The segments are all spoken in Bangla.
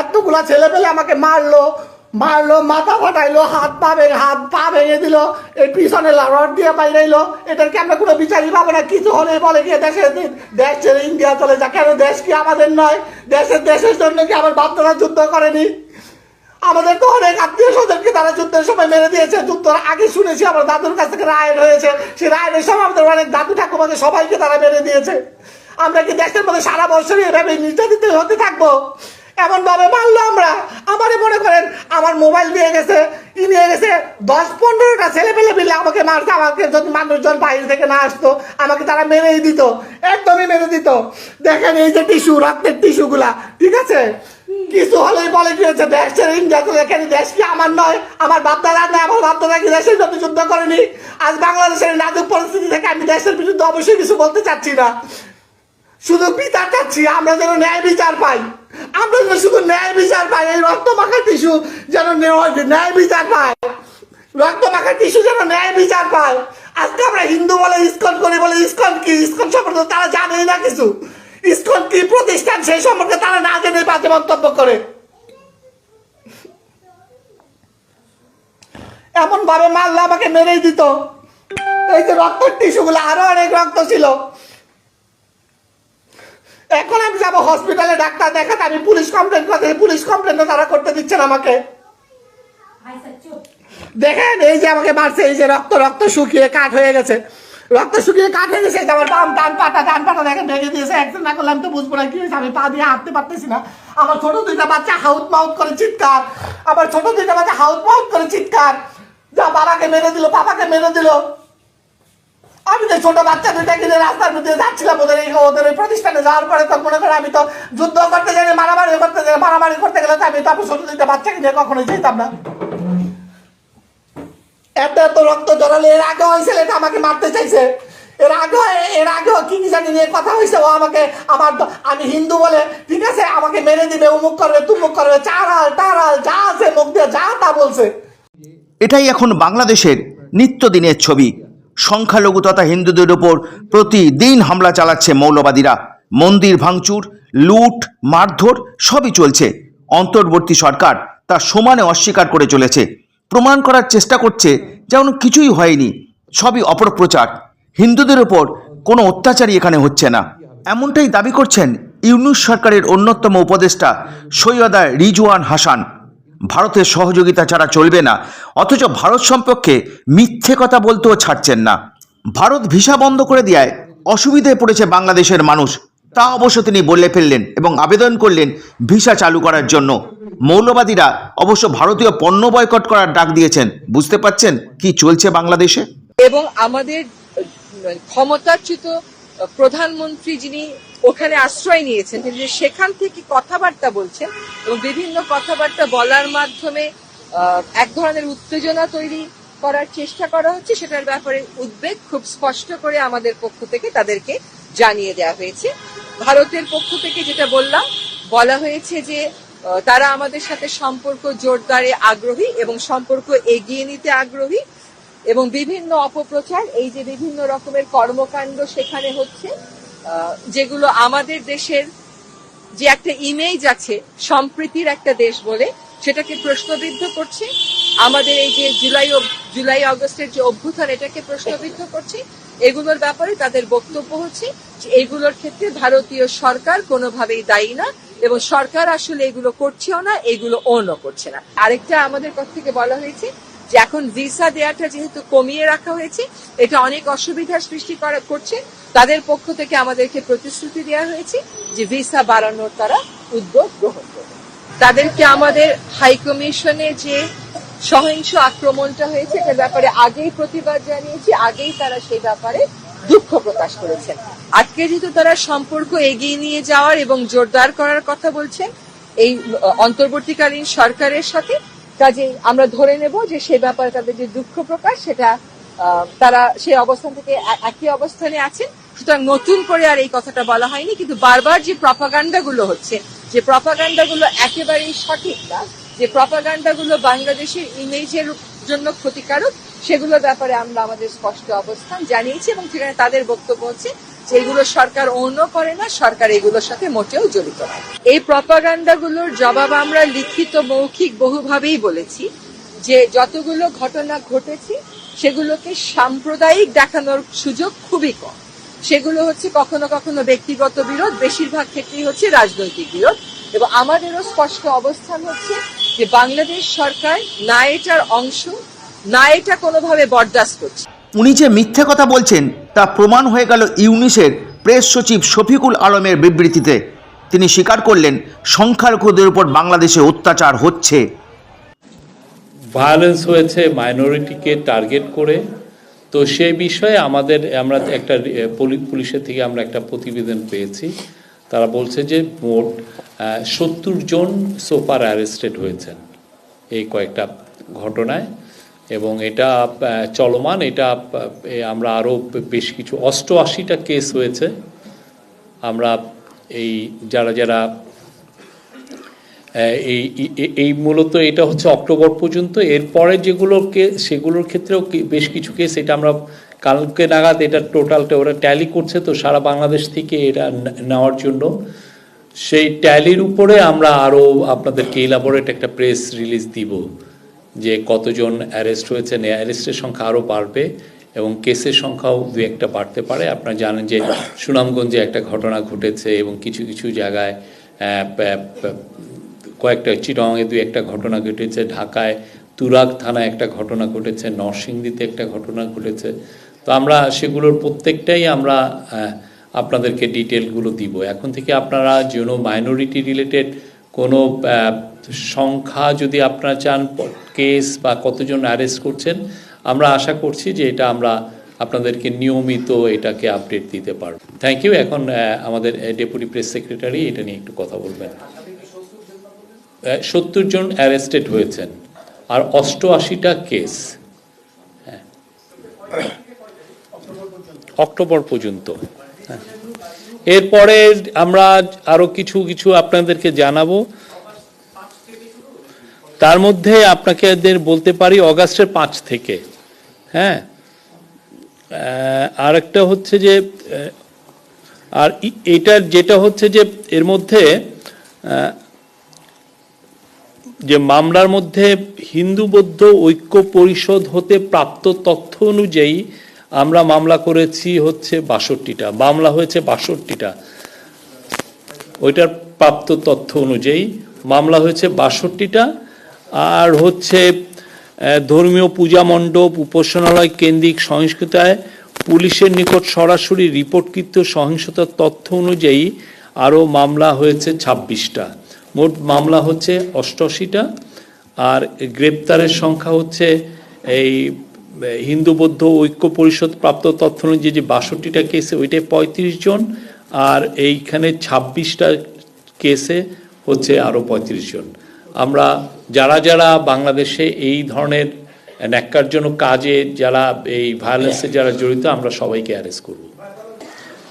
এতগুলা ছেলে পেলে আমাকে মারলো মারলো, মাথা ফাটাইলো, হাত পা ভেঙে, হাত পা ভেঙে দিল, এই পিছনে রড দিয়ে বাইরাইলো। এটার কি আমরা কোনো বিচারই পাবো না, কিছু হলে বলে গিয়ে দেশে দেশ ছেড়ে ইন্ডিয়া চলে যা কেন দেশ কি আমাদের নয়? দেশের দেশের জন্য কি আমার বাধ্যরা যুদ্ধ করেনি? আমাদের তো অনেক আত্মীয় স্বজনকে তারা যুদ্ধের সময় মেরে দিয়েছে। যুদ্ধর আগে শুনেছি আমার দাদুর কাছ থেকে রায়ের হয়েছে। সেই রায়ের সময় আমাদের অনেক দাদু ঠাকুমাকে সবাইকে তারা মেরে দিয়েছে। আমরা কি দেশের মধ্যে সারা বছরই এভাবে নির্যাতিত হতে থাকব? এমন ভাবে মারলো আমরা। আমারে মনে করেন, আমার মোবাইল নিয়ে গেছে, ই নিয়ে গেছে। দশ পনেরোটা ছেলে পেলে মিলে আমাকে মারছে আমাকে যদি মানুষজন বাইরে থেকে না আসতো, আমাকে তারা মেরেই দিত, একদমই মেরে দিত। দেখেন এই যে টিস্যু, রক্তের টিস্যুগুলা, ঠিক আছে? কিছু হলেই বলে কি হচ্ছে, দেশ ছেড়ে ইন্ডিয়া চলে কেন দেশ কি আমার নয়? আমার বাপদাদা নয় আমার বাপদাদা কি দেশের জন্য যুদ্ধ করেনি? আজ বাংলাদেশের নাজুক পরিস্থিতি থেকে আমি দেশের বিরুদ্ধে অবশ্যই কিছু বলতে চাচ্ছি না। শুধু বিচার চাচ্ছি, আমরা যেন ন্যায় বিচার পাই। আমরা শুধু ন্যায় বিচার পাই, এই রক্ত মাখা টিস্যু যেন ন্যায়- বিচার পায় রক্ত মাখা টিস্যু যেন ন্যায় বিচার পায় আজকে আমরা হিন্দু বলে, ইস্কন করি বলে, ইস্কন কি? ইস্কন সম্পর্কে তারা জানেই না কিছু। ইস্কন কি প্রতিষ্ঠান সেই সম্পর্কে তারা না জেনে বাজে মন্তব্য করে। এমন ভাবে মারলে আমাকে মেরেই দিত। এই যে রক্তের টিস্যুগুলো, আরও অনেক রক্ত ছিল। যাব হসপিটালে ডাক্তার দেখাতে আমি পুলিশ কমপ্লেন করতে পুলিশ কমপ্লেন তারা করতে দিচ্ছেন আমাকে। দেখেন এই যে আমাকে মারছে এই যে রক্ত রক্ত শুকিয়ে কাঠ হয়ে গেছে। রক্ত শুকিয়ে কাঠ হয়ে গেছে আমার বাম ডান পাটা ডান পাটা দেখেন ভেঙে দিয়েছে। একদিন না করলে আমি তো বুঝব না কি হয়েছে আমি পা দিয়ে হাঁটতে পারতেছি না। আমার ছোট দুইটা বাচ্চা হাউত মাউত করে চিৎকার। আমার ছোট দুইটা বাচ্চা হাউত মাউত করে চিৎকার। যা বাবাকে মেরে দিল বাবাকে মেরে দিল। আমি তো ছোট বাচ্চা দুইটা কিনে রাস্তার মধ্যে যাচ্ছিলাম, ওদের ওদের ওই প্রতিষ্ঠানে যাওয়ার পরে তো মনে করে আমি তো যুদ্ধ করতে যাই, মারামারি করতে যাই, মারামারি করতে গেলে তো আমি ছোট দুইটা বাচ্চাকে নিয়ে কখনোই যেতাম না। এত এত রক্ত জড়ালে, এর আগে ওই ছেলেটা আমাকে মারতে চাইছে। এর আগে এর আগে কি জানি নিয়ে কথা হয়েছে, ও আমাকে, আমার আমি হিন্দু বলে, ঠিক আছে, আমাকে মেরে দিবে, উমুক করবে, তুমুক করবে, চারাল, টারাল, যা আছে মুখ দিয়ে, যা তা বলছে। এটাই এখন বাংলাদেশের নিত্যদিনের ছবি। সংখ্যালঘু তথা হিন্দুদের ওপর প্রতিদিন হামলা চালাচ্ছে মৌলবাদীরা। মন্দির ভাঙচুর, লুট, মারধর সবই চলছে। অন্তর্বর্তী সরকার তা সমানে অস্বীকার করে চলেছে। প্রমাণ করার চেষ্টা করছে যেমন কিছুই হয়নি। সবই অপপ্রচার। হিন্দুদের ওপর কোনো অত্যাচারই এখানে হচ্ছে না। এমনটাই দাবি করছেন ইউনুস সরকারের অন্যতম উপদেষ্টা সৈয়দা রিজওয়ান হাসান। ভারতের সহযোগিতা ছাড়া চলবে না। অথচ ভারত সম্পর্কে মিথ্যে কথা বলতেও ছাড়ছেন না। ভারত ভিসা বন্ধ করে দেওয়ায় অসুবিধায় পড়েছে বাংলাদেশের মানুষ। তা অবশ্য তিনি বলে ফেললেন এবং আবেদন করলেন ভিসা চালু করার জন্য। মৌলবাদীরা অবশ্য ভারতীয় পণ্য বয়কট করার ডাক দিয়েছেন। বুঝতে পাচ্ছেন কি চলছে বাংলাদেশে? এবং আমাদের ক্ষমতাচ্যুত প্রধানমন্ত্রী যিনি ওখানে আশ্রয় নিয়েছেন। তিনি সেখান থেকে কথাবার্তা বলছেন এবং বিভিন্ন কথাবার্তা বলার মাধ্যমে এক ধরনের উত্তেজনা তৈরি করার চেষ্টা করা হচ্ছে। সেটার ব্যাপারে উদ্বেগ খুব স্পষ্ট করে আমাদের পক্ষ থেকে তাদেরকে জানিয়ে দেওয়া হয়েছে। ভারতের পক্ষ থেকে যেটা বললাম, বলা হয়েছে যে তারা আমাদের সাথে সম্পর্ক জোরদারে আগ্রহী এবং সম্পর্ক এগিয়ে নিতে আগ্রহী এবং বিভিন্ন অপপ্রচার, এই যে বিভিন্ন রকমের কর্মকাণ্ড সেখানে হচ্ছে যেগুলো আমাদের দেশের যে একটা ইমেজ আছে, সম্প্রীতির একটা দেশ বলে, সেটাকে প্রশ্নবিদ্ধ করছে। আমাদের এই যে জুলাই জুলাই আগস্টের যে অভ্যুত্থান, এটাকে প্রশ্নবিদ্ধ করছে। এগুলোর ব্যাপারে তাদের বক্তব্য হচ্ছে যে এগুলোর ক্ষেত্রে ভারতীয় সরকার কোনোভাবেই দায়ী না এবং সরকার আসলে এগুলো করছেও না, এগুলো ওনও করছে না। আরেকটা আমাদের পক্ষ থেকে বলা হয়েছে যে এখন ভিসা দেওয়াটা যেহেতু কমিয়ে রাখা হয়েছে, এটা অনেক অসুবিধার সৃষ্টি করছে। তাদের পক্ষ থেকে আমাদেরকে প্রতিশ্রুতি দেওয়া হয়েছে যে ভিসা বাড়ানোর তারা উদ্যোগ গ্রহণ করবে। তাদেরকে আমাদের হাই কমিশনে যে সহিংস আক্রমণটা হয়েছে, এটার ব্যাপারে আগেই প্রতিবাদ জানিয়েছি, আগেই তারা সেই ব্যাপারে দুঃখ প্রকাশ করেছেন। আজকে যেহেতু তারা সম্পর্ক এগিয়ে নিয়ে যাওয়ার এবং জোরদার করার কথা বলছেন, এই অন্তর্বর্তীকালীন সরকারের সাথে কাজে আমরা ধরে নেব যে সে ব্যাপারে তাদের যে দুঃখ প্রকাশ, সেটা তারা সেই অবস্থান থেকে একই অবস্থানে আছেন। সুতরাং নতুন করে আর এই কথাটা বলা হয়নি, কিন্তু বারবার যে প্রপাগান্ডা গুলো হচ্ছে, যে প্রপাগান্ডা গুলো একেবারেই সঠিক না, যে প্রপাগান্ডা গুলো বাংলাদেশের ইমেজের জন্য ক্ষতিকারক, সেগুলোর ব্যাপারে আমরা আমাদের স্পষ্ট অবস্থান জানিয়েছি এবং সেখানে তাদের বক্তব্য হচ্ছে যেগুলো সরকার অন্য করে না, সরকার এগুলোর সাথে মোটেও জড়িত নয়। এই প্রপাগান্ডাগুলোর জবাব আমরা লিখিত, মৌখিক, বহুভাবেই বলেছি যে যতগুলো ঘটনা ঘটেছে, সেগুলোকে সাম্প্রদায়িক দেখানোর সুযোগ খুবই কম। সেগুলো হচ্ছে কখনো কখনো ব্যক্তিগত বিরোধ, বেশিরভাগ ক্ষেত্রেই হচ্ছে রাজনৈতিক বিরোধ। এবং আমাদেরও স্পষ্ট অবস্থান হচ্ছে যে বাংলাদেশ সরকার না এটার অংশ, না এটা কোনোভাবে বরদাস্ত করছে। উনি যে মিথ্যে কথা বলছেন, তা প্রমাণ হয়ে গেল ইউনিসের প্রেস সচিব শফিকুল আলমের বিবৃতিতে। তিনি স্বীকার করলেন, সংখ্যালঘুদের উপর বাংলাদেশে অত্যাচার হচ্ছে। ভায়োলেন্স হয়েছে মাইনরিটিকে টার্গেট করে। তো সে বিষয়ে আমাদের, আমরা একটা পুলিশের থেকে আমরা একটা প্রতিবেদন পেয়েছি। তারা বলছে যে মোট সত্তর জন সোফার অ্যারেস্টেড হয়েছেন এই কয়েকটা ঘটনায়। এবং এটা চলমান, এটা আমরা আরও বেশ কিছু অষ্টআশিটা কেস হয়েছে। আমরা এই, যারা যারা এই এই- মূলত এটা হচ্ছে অক্টোবর পর্যন্ত। এরপরে যেগুলো কেস সেগুলোর ক্ষেত্রেও বেশ কিছু কেস এটা আমরা কালকে নাগাদ এটা টোটালটা ওরা ট্যালি করছে তো সারা বাংলাদেশ থেকে এটা নেওয়ার জন্য। সেই ট্যালির উপরে আমরা আরও আপনাদেরকে ইলাবোরেট একটা প্রেস রিলিজ দিব। যে কতজন অ্যারেস্ট হয়েছে অ্যারেস্টের সংখ্যা আরও বাড়বে এবং কেসের সংখ্যাও দু একটা বাড়তে পারে। আপনারা জানেন যে সুনামগঞ্জে একটা ঘটনা ঘটেছে এবং কিছু কিছু জায়গায় কয়েকটা চিটংয়ে দু একটা ঘটনা ঘটেছে। ঢাকায় তুরাগ থানায় একটা ঘটনা ঘটেছে, নরসিংদীতে একটা ঘটনা ঘটেছে। তো আমরা সেগুলোর প্রত্যেকটাই আমরা আপনাদেরকে ডিটেলগুলো দিব। এখন থেকে আপনারা যেন মাইনরিটি রিলেটেড কোনো সংখ্যা যদি আপনারা চান, কেস বা কতজন অ্যারেস্ট করছেন, আমরা আশা করছি যে এটা আমরা আপনাদেরকে নিয়মিত এটাকে আপডেট দিতে পারব। থ্যাংক ইউ এখন আমাদের ডেপুটি প্রেস সেক্রেটারি এটা নিয়ে একটু কথা বলবেন। সত্তর জন অ্যারেস্টেড হয়েছেন, আর অষ্টআশিটা কেস হ্যাঁ। অক্টোবর পর্যন্ত। হ্যাঁ। এরপরে আমরা আরও কিছু কিছু আপনাদেরকে জানাব। তার মধ্যে আপনাকে বলতে পারি অগাস্টের পাঁচ থেকে। হ্যাঁ? আর একটা হচ্ছে যে আর এটার যেটা হচ্ছে যে, এর মধ্যে যে মামলার মধ্যে হিন্দু বৌদ্ধ ঐক্য পরিষদ হতে প্রাপ্ত তথ্য অনুযায়ী আমরা মামলা করেছি হচ্ছে বাষট্টিটা, মামলা হয়েছে বাষট্টিটা। ওইটার প্রাপ্ত তথ্য অনুযায়ী মামলা হয়েছে বাষট্টিটা, আর হচ্ছে ধর্মীয় পূজা মণ্ডপ, উপাসনালয় কেন্দ্রিক সহিংসতায় পুলিশের নিকট সরাসরি রিপোর্টকৃত সহিংসতার তথ্য অনুযায়ী আরও মামলা হয়েছে ছাব্বিশটা। মোট মামলা হচ্ছে অষ্টআশিটা, আর গ্রেপ্তারের সংখ্যা হচ্ছে এই হিন্দু বৌদ্ধ ঐক্য পরিষদ প্রাপ্ত তথ্য অনুযায়ী যে বাষট্টিটা কেসে ওইটাই পঁয়ত্রিশ জন, আর এইখানে ছাব্বিশটা কেসে হচ্ছে আরও পঁয়ত্রিশ জন। আমরা যারা যারা বাংলাদেশে এই ধরনের ন্যাক্কারজনক কাজে, যারা এই ভায়োলেন্সে যারা জড়িত, আমরা সবাইকে অ্যারেস্ট করব।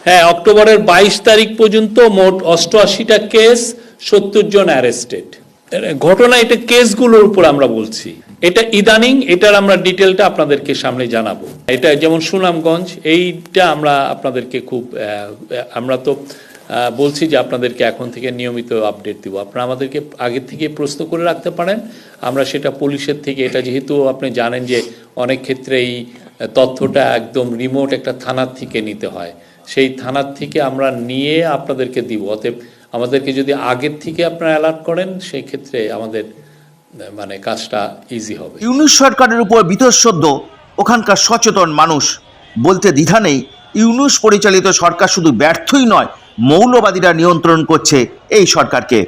হ্যাঁ অক্টোবরের বাইশ তারিখ পর্যন্ত মোট অষ্টআশিটা কেস সত্তর জন অ্যারেস্টেড ঘটনা, এটা কেসগুলোর উপর আমরা বলছি। এটা ইদানিং, এটার আমরা ডিটেলটা আপনাদেরকে সামনে জানাব। এটা যেমন সুনামগঞ্জ, এইটা আমরা আপনাদেরকে খুব আমরা তো বলছি যে আপনাদেরকে এখন থেকে নিয়মিত আপডেট দিব। আপনারা আমাদেরকে আগে থেকে প্রশ্ন করে রাখতে পারেন। আমরা সেটা পুলিশের থেকে, এটা যেহেতু আপনি জানেন যে অনেক ক্ষেত্রে এই তথ্যটা একদম রিমোট একটা থানার থেকে নিতে হয়। সেই থানার থেকে আমরা নিয়ে আপনাদেরকে দিব। অতএব আমাদেরকে যদি আগের থেকে আপনারা অ্যালার্ট করেন সেই ক্ষেত্রে আমাদের মানে কাজটা ইজি হবে। ইউনুস সরকারের উপর বিতঃসদ্য ওখানকার সচেতন মানুষ। বলতে দ্বিধা নেই, ইউনুস পরিচালিত সরকার শুধু ব্যর্থই নয়, মৌলবাদীরা নিয়ন্ত্রণ করছে এই সরকারকে।